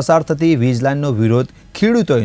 પસાર થતી વીજ લાઇનનો વિરોધ ખેડૂતોએ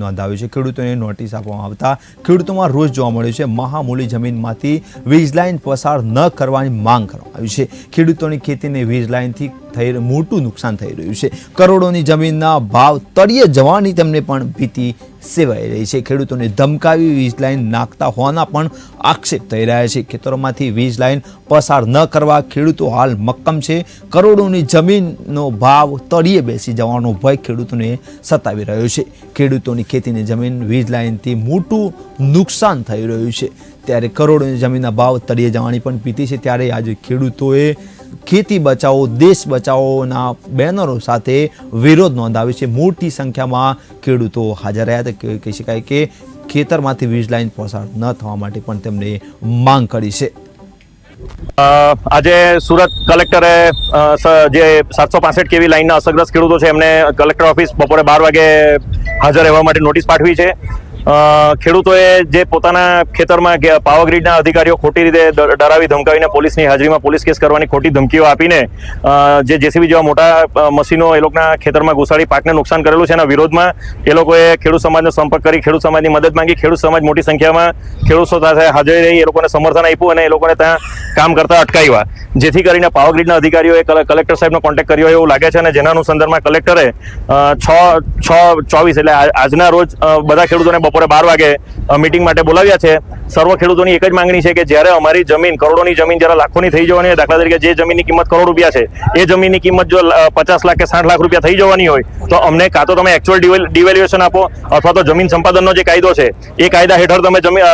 નોંધાવ્યો છે. ખેડૂતોને નોટિસ આપવામાં આવતા ખેડૂતોમાં રોષ જોવા મળ્યો છે. મહામૂલી જમીનમાંથી વીજ લાઇન પસાર ન કરવાની માંગ કરવામાં આવી છે. ખેડૂતોની ખેતીને વીજ લાઇનથી થઈ મોટું નુકસાન થઈ રહ્યું છે. કરોડોની જમીનના ભાવ તળિયે જવાની તેમને પણ ભીતિ સેવાઈ રહી છે. ખેડૂતોને ધમકાવી વીજ લાઇન નાખતા હોવાના પણ આક્ષેપ થઈ રહ્યા છે. ખેતરોમાંથી વીજ લાઇન પસાર ન કરવા ખેડૂતો હાલ મક્કમ છે. કરોડોની જમીનનો ભાવ તળિયે બેસી જવાનો ભય ખેડૂતોને સતાવી રહ્યો છે. ખેડૂતોની ખેતીની જમીન વીજ લાઇનથી મોટું નુકસાન થઈ રહ્યું છે. ત્યારે કરોડોની જમીનના ભાવ તળિયે જવાની પણ પીતી છે. ત્યારે આજે ખેડૂતોએ ખેતી બચાવો, દેશ બચાવોના બેનરો સાથે વિરોધ નોંધાવ્યો છે. મોટી સંખ્યામાં ખેડૂતો હાજર રહ્યા હતા. કહી શકાય કે ખેતરમાંથી વીજ લાઇન પસાર ન થવા માટે પણ તેમણે માંગ કરી છે. આજે સુરત કલેક્ટરે જે સાતસો પાસઠ કેવી લાઈનના અસરગ્રસ્ત ખેડૂતો છે એમને કલેક્ટર ઓફિસ બપોરે બાર વાગે હાજર રહેવા માટે નોટિસ પાઠવી છે. ખેડૂતોએ જે પોતાના ખેતરમાં પાવર ગ્રીડના અધિકારીઓ ખોટી રીતે ડરાવી ધમકાવીને પોલીસની હાજરીમાં પોલીસ કેસ કરવાની ખોટી ધમકીઓ આપીને જે જેસીબી જેવા મોટા મશીનો એ લોકોના ખેતરમાં ઘુસાડી પાકને નુકસાન કરેલું છે, એના વિરોધમાં એ લોકોએ ખેડૂત સમાજનો સંપર્ક કરી, ખેડૂત સમાજની મદદ માંગી, ખેડૂત સમાજ મોટી સંખ્યામાં ખેડૂતો સાથે હાજરી રહી, એ લોકોને સમર્થન આપ્યું અને એ લોકોને ત્યાં કામ કરતા અટકાવ્યા. જેથી કરીને પાવર ગ્રીડના અધિકારીઓએ કલે- કલેક્ટર સાહેબનો કોન્ટેક્ટ કર્યો એવું લાગે છે અને જેના અનુસંધાનમાં કલેક્ટરે છ છ ચોવીસ એટલે આજના રોજ બધા ખેડૂતોને બપોરે બાર વાગે મિટિંગ માટે બોલાવ્યા છે. સર્વ ખેડૂતોની એક જ માંગણી છે કે જ્યારે અમારી જમીન, કરોડોની જમીન જ્યારે લાખોની થઈ જવાની હોય, દાખલા તરીકે જે જમીનની કિંમત કરોડ રૂપિયા છે, એ જમીનની કિંમત જો પચાસ લાખ કે સાઠ લાખ રૂપિયા થઈ જવાની હોય, તો અમને કાં તો તમે એકચ્યુઅલ ડિવેલ્યુએશન આપો, અથવા તો જમીન સંપાદનનો જે કાયદો છે, એ કાયદા હેઠળ તમે જમીન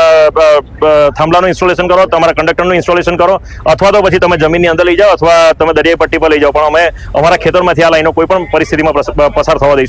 થાંભલાનું ઇન્સ્ટોલેશન કરો, તમારા કંડક્ટરનું ઇન્સ્ટોલેશન કરો, અથવા તો પછી તમે જમીનની અંદર લઈ જાઓ, અથવા તમે દરિયાઈ પટ્ટી પર લઈ જાઓ. પણ અમે અમારા ખેતરમાંથી આ લાઈનો કોઈ પણ પરિસ્થિતિમાં પસાર થવા દઈશું.